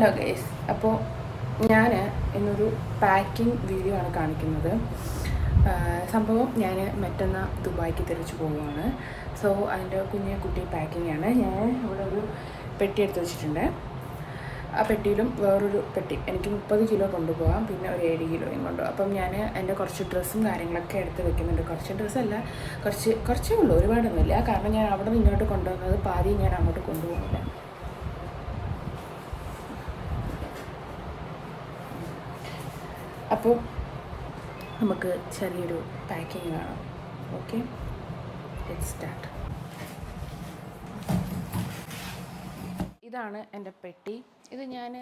Hello guys അപ്പോൾ ഞാൻ ഇന്നൊരു പാക്കിംഗ് വീഡിയോ ആണ് കാണിക്കുന്നത്. സംഭവം ഞാൻ മറ്റന്നാൾ ദുബായിക്ക് തിരിച്ചു പോവുകയാണ്. സോ അതിന്റെ കുഞ്ഞു കുട്ടി പാക്കിംഗ് ആണ്. ഞാൻ ഇവിടെ ഒരു പെട്ടി എടുത്ത് വെച്ചിട്ടുണ്ട്. ആ പെട്ടിയിലും വേറൊരു പെട്ടി. എനിക്ക് മുപ്പത് കിലോ കൊണ്ടുപോകാം പിന്നെ ഒരു ഏഴ് കിലോയും കൊണ്ടുപോകാം അപ്പം ഞാൻ എന്റെ കുറച്ച് ഡ്രസ്സും കാര്യങ്ങളൊക്കെ എടുത്ത് വെക്കുന്നുണ്ട്. കുറച്ച് ഡ്രസ്സല്ല കുറച്ച് കുറച്ചേ ഉള്ളൂ. ഒരുപാടൊന്നുമില്ല. കാരണം ഞാൻ അവിടെ നിന്ന് ഇങ്ങോട്ട് കൊണ്ടുവന്നത് പാതി ഞാൻ അങ്ങോട്ട് കൊണ്ടുപോകുന്നില്ല. അപ്പോൾ നമുക്ക് ചെറിയൊരു പാക്കിങ് കാണാം. ഓക്കെ സ്റ്റാർട്ട് ഇതാണ് എന്റെ പെട്ടി. ഇത് ഞാൻ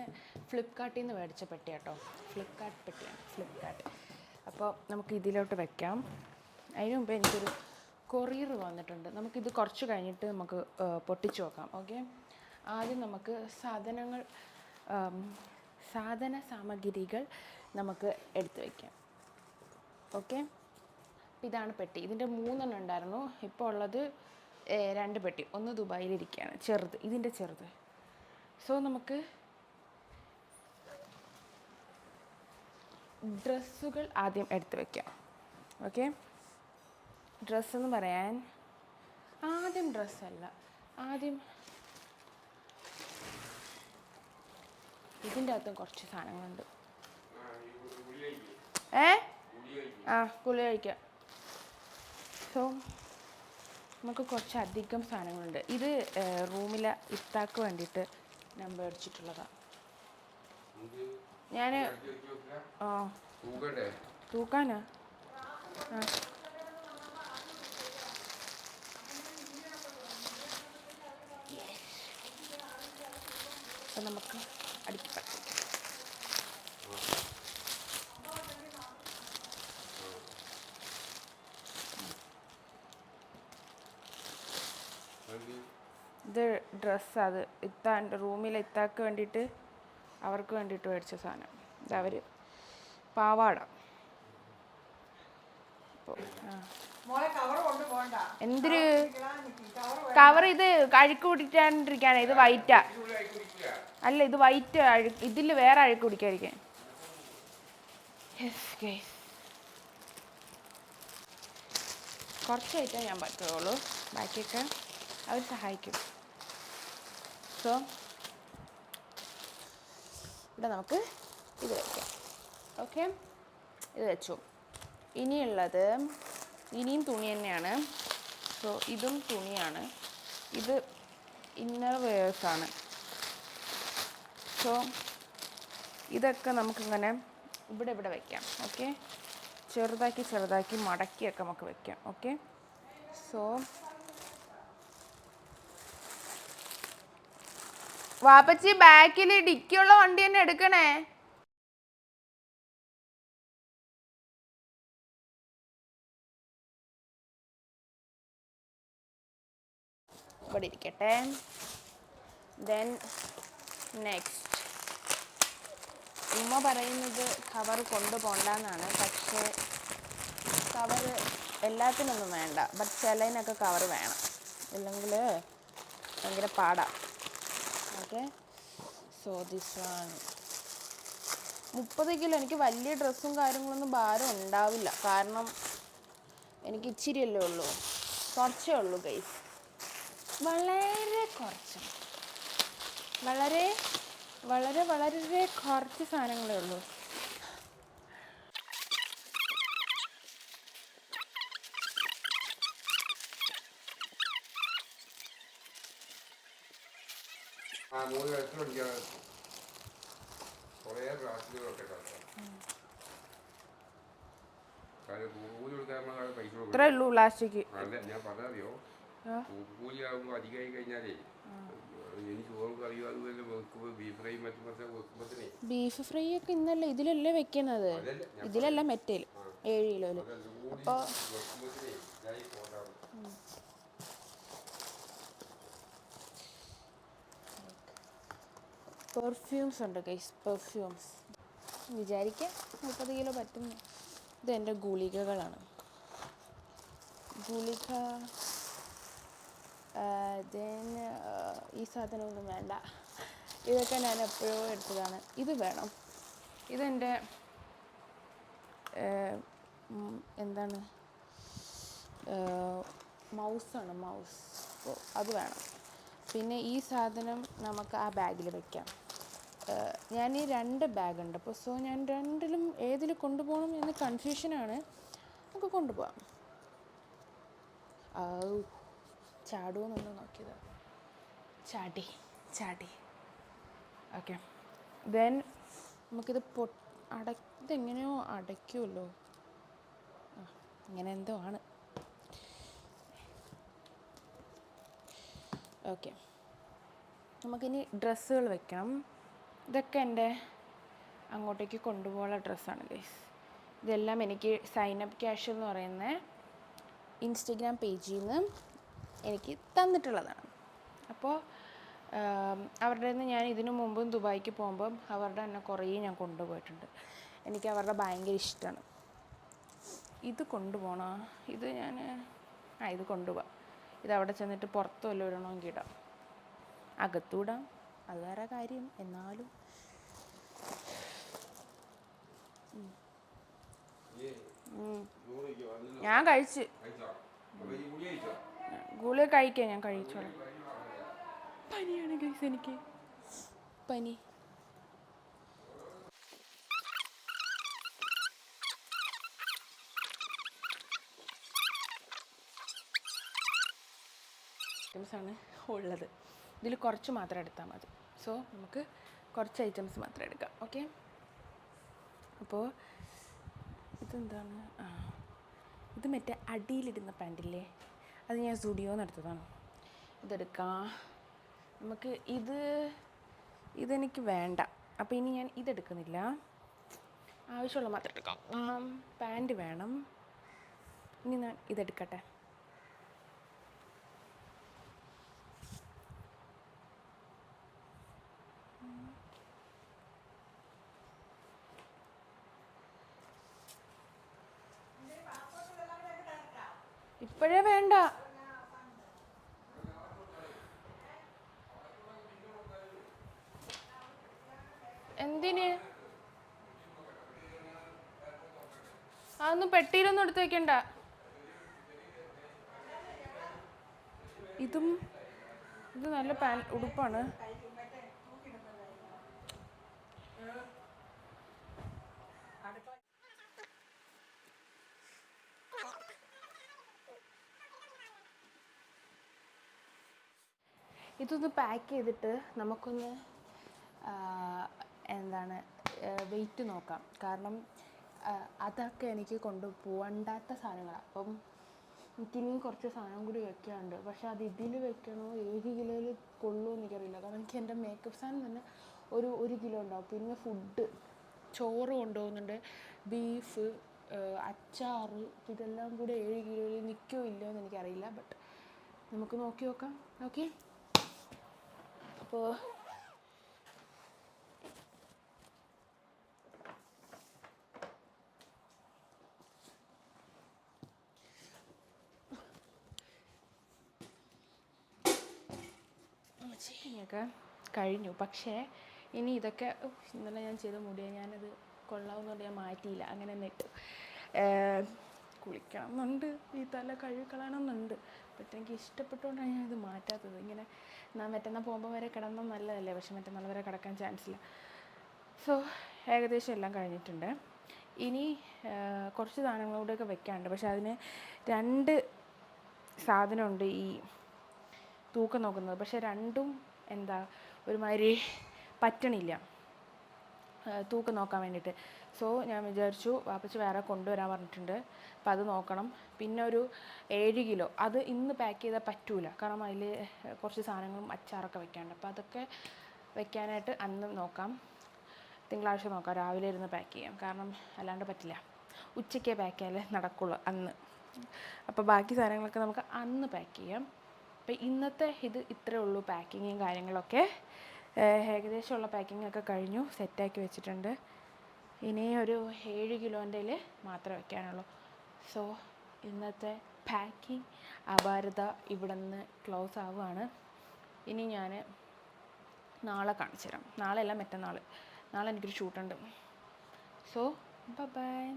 ഫ്ലിപ്കാർട്ടിൽ നിന്ന് മേടിച്ച പെട്ടി കേട്ടോ ഫ്ലിപ്കാർട്ട് പെട്ടിയാണ് ഫ്ലിപ്കാർട്ട്. അപ്പോൾ നമുക്ക് ഇതിലോട്ട് വെക്കാം. അതിന് മുമ്പ് എനിക്കൊരു കൊറിയർ വന്നിട്ടുണ്ട്. നമുക്കിത് കുറച്ച് കഴിഞ്ഞിട്ട് നമുക്ക് പൊട്ടിച്ച് നോക്കാം. ഓക്കെ ആദ്യം നമുക്ക് സാധനങ്ങൾ സാധന സാമഗ്രികൾ നമുക്ക് എടുത്തു വയ്ക്കാം ഓക്കെ ഇതാണ് പെട്ടി. ഇതിന്റെ മൂന്നെണ്ണം ഉണ്ടായിരുന്നു. ഇപ്പോൾ ഉള്ളത് രണ്ട് പെട്ടി. ഒന്ന് ദുബായിലിരിക്കുകയാണ്. ചെറുത്. ഇതിന്റെ ചെറുത്. സോ നമുക്ക് ഡ്രസ്സുകൾ ആദ്യം എടുത്തു വയ്ക്കാം ഓക്കെ ഡ്രസ്സെന്ന് പറയാൻ ആദ്യം ഡ്രസ്സല്ല. ആദ്യം ഇതിന്റെ അകത്തും കുറച്ച് സാധനങ്ങളുണ്ട്. ഏ? ആ കുളി കഴിക്കാം. സോ നമുക്ക് കുറച്ച് അധികം സാധനങ്ങളുണ്ട്. ഇത് റൂമിലെ ഇത്താക്ക് വേണ്ടിയിട്ട് ഞാൻ മേടിച്ചിട്ടുള്ളതാണ് ഞാൻ ആ. തൂക്കണ്ടേ? തൂക്കാനാ? ആ. അപ്പം നമുക്ക് പറ്റാം ഇത് ഡ്രസ്സ് അത് ഇത്താന്റെ റൂമിൽ ഇത്താക്ക് വേണ്ടിയിട്ട് അവർക്ക് വേണ്ടിയിട്ട് മേടിച്ച സാധനം. ഇതവർ പാവാട. പോണ്ട. എന്തിര്? കവർ ഇത് അഴുക്ക് പിടിക്കാണ്ടിരിക്കാണ് ഇത് വൈറ്റാ അല്ല ഇത് വൈറ്റ് അഴുക്ക് ഇതിൽ വേറെ അഴുക്ക് കുടിക്കാതിരിക്കാൻ. കുറച്ച് ഐറ്റം ഞാൻ പറ്റുള്ളൂ. ബാക്കിയൊക്കെ അവർ സഹായിക്കും. സോ ഇവിടെ നമുക്ക് ഇത് വയ്ക്കാം ഓക്കെ ഇത് വെച്ചു. ഇനിയുള്ളത് ഇനിയും തുണി തന്നെയാണ്. സോ ഇതും തുണിയാണ്. ഇത് ഇന്നർ വെയേഴ്സാണ് സോ ഇതൊക്കെ നമുക്കിങ്ങനെ ഇവിടെ ഇവിടെ വയ്ക്കാം ഓക്കെ ചെറുതാക്കി ചെറുതാക്കി മടക്കിയൊക്കെ നമുക്ക് വയ്ക്കാം ഓക്കെ സോ വാപ്പച്ചി ബാക്കിൽ ഡിക്കിയുള്ള വണ്ടി തന്നെ എടുക്കണേ. ഇവിടെ ഇരിക്കട്ടെ ദെൻ നെക്സ്റ്റ് ഉമ്മ പറയുന്നത് കവർ കൊണ്ടുപോകണ്ടെന്നാണ് പക്ഷേ കവർ എല്ലാത്തിനൊന്നും വേണ്ട. ബട്ട് ചിലതിനൊക്കെ കവർ വേണം. ഇല്ലെങ്കിൽ ഭയങ്കര പാടാം. ഓക്കെ സോ ദിസ് വൺ മുപ്പത് കിലോ. എനിക്ക് വലിയ ഡ്രസ്സും കാര്യങ്ങളൊന്നും ഭാരം ഉണ്ടാവില്ല. കാരണം എനിക്ക് ഇച്ചിരിയല്ലേ ഉള്ളൂ. കുറച്ചേ ഉള്ളൂ ഗൈസ് വളരെ കുറച്ച്. വളരെ വളരെ വളരെ കുറച്ച് സാധനങ്ങളേ ഉള്ളൂ. ആ മൂന്ന് കുറേ ഇത്രേ ഉള്ളൂ പ്ലാസ്റ്റിക് അല്ല ഞാൻ പറഞ്ഞറിയോ കൂലി ആകുമ്പോൾ അധികമായി കഴിഞ്ഞാലേ എനിക്ക് വെക്കുമ്പോൾ ബീഫ് ഫ്രൈ മറ്റും മറ്റേ വെക്കുമ്പോഴത്തേ ബീഫ് ഫ്രൈ ഒക്കെ ഇന്നല്ല ഇതിലല്ലേ വെക്കുന്നത് ഇതിലല്ല മെറ്റേൽ ഏഴ് കിലോയിൽ അപ്പോൾ പെർഫ്യൂംസ് ഉണ്ട് ഗൈസ് പെർഫ്യൂംസ് വിചാരിക്കാം മുപ്പത് കിലോ പറ്റുന്നു ഇത് എന്റെ ഗുളികകളാണ്. ഗുളിക ദെൻ ഈ സാധനമൊന്നും വേണ്ട. ഇതൊക്കെ ഞാൻ എപ്പോഴും എടുത്തതാണ്. ഇത് വേണം. ഇതെന്റെ എന്താണ്? മൗസാണ് മൗസ്. അത് വേണം. പിന്നെ ഈ സാധനം നമുക്ക് ആ ബാഗിൽ വെക്കാം. ഞാൻ ഈ രണ്ട് ബാഗുണ്ട്. അപ്പോൾ സോ ഞാൻ രണ്ടിലും ഏതിൽ കൊണ്ടുപോകണം എന്ന് കൺഫ്യൂഷനാണ് നമുക്ക് കൊണ്ടുപോകാം. ഔ ചാടുമെന്നൊന്ന് നോക്കിയത്. ചാടി ചാടി. ഓക്കെ. ദെൻ നമുക്കിത് പൊ അട ഇതെങ്ങനെയോ അടയ്ക്കുമല്ലോ ഇങ്ങനെ എന്തോ ആണ്. ഓക്കെ. നമുക്കിനി ഡ്രസ്സുകൾ വെക്കണം. ഇതൊക്കെ എന്റെ അങ്ങോട്ടേക്ക് കൊണ്ടുപോകാനുള്ള ഡ്രസ്സാണ് ഗൈസ് ഇതെല്ലാം എനിക്ക് സൈൻ അപ്പ് ക്യാഷ് എന്ന് പറയുന്ന ഇൻസ്റ്റഗ്രാം പേജിൽ നിന്ന് എനിക്ക് തന്നിട്ടുള്ളതാണ്. അപ്പോൾ അവരുടെ നിന്ന് ഞാൻ ഇതിനു മുമ്പും ദുബായിക്ക് പോകുമ്പം അവരുടെ തന്നെ കുറേ ഞാൻ കൊണ്ടുപോയിട്ടുണ്ട്. എനിക്ക് അവരുടെ ഭയങ്കര ഇഷ്ടമാണ്. ഇത് കൊണ്ടുപോകണ ഇത് ഞാൻ ആ ഇത് കൊണ്ടുപോകാം ഇത് അവിടെ ചെന്നിട്ട് പുറത്ത് വല്ലതും ഇടണമെങ്കിൽ ഇടാം. അകത്തൂടാം. അത് വേറെ കാര്യം. എന്നാലും. ഞാൻ കഴിച്ച്? ഗുളിക കഴിക്കാം ഞാൻ കഴിച്ചോളാം. പനിയാണ് ഗൈസ് എനിക്ക്. പനി. ആണ് ഉള്ളത്. ഇതിൽ കുറച്ച് മാത്രം എടുത്താൽ മതി. സോ നമുക്ക് കുറച്ച് ഐറ്റംസ് മാത്രം എടുക്കാം. ഓക്കെ അപ്പോൾ ഇതെന്താണ്? ആ ഇത് മറ്റേ അടിയിലിടുന്ന പാന്റില്ലേ അത് ഞാൻ സ്റ്റുഡിയോ എടുത്തതാണ്. ഇതെടുക്കാം. നമുക്ക് ഇത് ഇതെനിക്ക് വേണ്ട. അപ്പോൾ ഇനി ഞാൻ ഇതെടുക്കുന്നില്ല. ആവശ്യമുള്ള മാത്രം എടുക്കാം. പാന്റ് വേണം. ഇനി ഞാൻ ഇതെടുക്കട്ടെ. ഇപ്പോഴേ വേണ്ട. എന്തിന്? അതൊന്നും പെട്ടിയിലൊന്നും എടുത്തു വെക്കണ്ട. ഇതും ഇത് നല്ല പാൻ ഉടുപ്പാണ്. ഇതൊന്ന് പാക്ക് ചെയ്തിട്ട് നമുക്കൊന്ന് എന്താണ് വെയിറ്റ് നോക്കാം. കാരണം അതൊക്കെ എനിക്ക് കൊണ്ടുപോകണ്ടാത്ത സാധനങ്ങളാണ് അപ്പം എനിക്കിനിയും കുറച്ച് സാധനം കൂടി വെക്കാനുണ്ട്. പക്ഷെ അത് ഇതിൽ വെക്കണോ ഏഴ് കിലോയിൽ കൊള്ളുമോ എനിക്കറിയില്ല. കാരണം എനിക്ക് എന്റെ മേക്കപ്പ് സാധനം തന്നെ ഒരു ഒരു കിലോ ഉണ്ടാവും. പിന്നെ ഫുഡ് ചോറ് കൊണ്ടുപോകുന്നുണ്ട്. ബീഫ് അച്ചാറ് ഇതെല്ലാം കൂടി ഏഴ് കിലോയിൽ നിൽക്കുമോ ഇല്ലയോ എന്ന് എനിക്കറിയില്ല. ബട്ട് നമുക്ക് നോക്കി നോക്കാം. ഓക്കെ അപ്പോൾ ഒക്കെ കഴിഞ്ഞു. പക്ഷേ ഇനി ഇതൊക്കെ ഇന്നലെ ഞാൻ ചെയ്ത മുടിയെ ഞാനത് കൊള്ളാവുന്നതുകൊണ്ട് ഞാൻ മാറ്റിയില്ല. അങ്ങനെ ഏർ, കുളിക്കണം എന്നുണ്ട് ഈ തല കഴുകളണമെന്നുണ്ട് ബട്ട് എനിക്ക് ഇഷ്ടപ്പെട്ടുകൊണ്ടാണ് ഞാൻ ഇത് മാറ്റാത്തത്. ഇങ്ങനെ ഞാൻ മറ്റന്നാൾ പോകുമ്പോൾ വരെ കിടന്നാൽ നല്ലതല്ലേ? പക്ഷെ മറ്റന്നാൾ വരെ കിടക്കാൻ ചാൻസ് ഇല്ല സോ ഏകദേശം എല്ലാം കഴിഞ്ഞിട്ടുണ്ട്. ഇനി കുറച്ച് സാധനങ്ങളൂടെയൊക്കെ വെക്കാനുണ്ട്. പക്ഷെ അതിന് രണ്ട് സാധനമുണ്ട് ഈ തൂക്കം നോക്കുന്നത്. പക്ഷെ രണ്ടും എന്താ ഒരുമാതിരി പറ്റണില്ല. തൂക്കം നോക്കാൻ വേണ്ടിയിട്ട്. സോ ഞാൻ വിചാരിച്ചു വാപ്പച്ച് വേറെ കൊണ്ടുവരാൻ പറഞ്ഞിട്ടുണ്ട്. അപ്പോൾ അത് നോക്കണം. പിന്നെ ഒരു ഏഴ് കിലോ. അത് ഇന്ന് പാക്ക് ചെയ്താൽ പറ്റൂല. കാരണം അതിൽ കുറച്ച് സാധനങ്ങളും അച്ചാറൊക്കെ വെക്കാനുണ്ട്. അപ്പോൾ അതൊക്കെ വെക്കാനായിട്ട് അന്ന് നോക്കാം. തിങ്കളാഴ്ച നോക്കാം. രാവിലെ ഇരുന്ന് പാക്ക് ചെയ്യാം. കാരണം അല്ലാണ്ട് പറ്റില്ല. ഉച്ചയ്ക്കേ പാക്ക് ചെയ്യാലേ നടക്കുള്ളൂ അന്ന്. അപ്പോൾ ബാക്കി സാധനങ്ങളൊക്കെ നമുക്ക് അന്ന് പാക്ക് ചെയ്യാം. അപ്പോൾ ഇന്നത്തെ ഇത് ഇത്രയേ ഉള്ളൂ പാക്കിങ്ങും കാര്യങ്ങളൊക്കെ. ഏകദേശമുള്ള പാക്കിംഗ് ഒക്കെ കഴിഞ്ഞു. സെറ്റാക്കി വെച്ചിട്ടുണ്ട്. ഇനി ഒരു ഏഴ് കിലോന്റെ മാത്രം വയ്ക്കാനുള്ളൂ സോ ഇന്നത്തെ പാക്കിംഗ് അപാരത ഇവിടെ നിന്ന് ക്ലോസ് ആവുകയാണ്. ഇനി ഞാൻ നാളെ കാണിച്ചു തരാം നാളെ അല്ല മറ്റന്നാൾ നാളെ എനിക്കൊരു ഷൂട്ടുണ്ട് സോ ബൈ